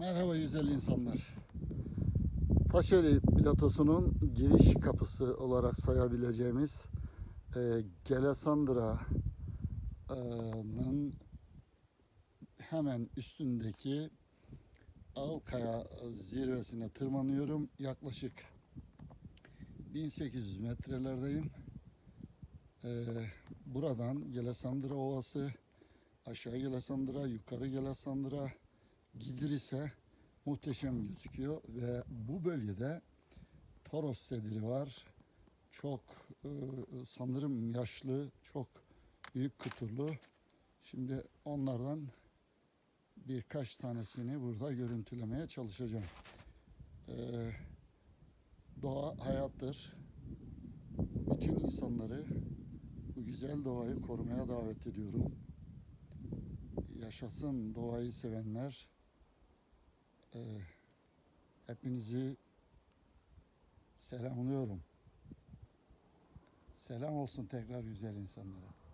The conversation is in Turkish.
Merhaba güzel insanlar. Taşeli platosunun giriş kapısı olarak sayabileceğimiz e, Gelesandıra'nın hemen üstündeki Alkaya zirvesine tırmanıyorum. Yaklaşık 1800 metrelerdeyim. E, buradan Gelesandıra Ovası, aşağı Gelesandıra, yukarı Gelesandıra, Gidris'e muhteşem gözüküyor ve bu bölgede Toros sediri var. Çok e, sanırım yaşlı, çok büyük kuturlu. Şimdi onlardan birkaç tanesini burada görüntülemeye çalışacağım. E, doğa hayattır. Bütün insanları bu güzel doğayı korumaya davet ediyorum. Yaşasın doğayı sevenler. Ee, hepinizi selamlıyorum. Selam olsun tekrar güzel insanlara.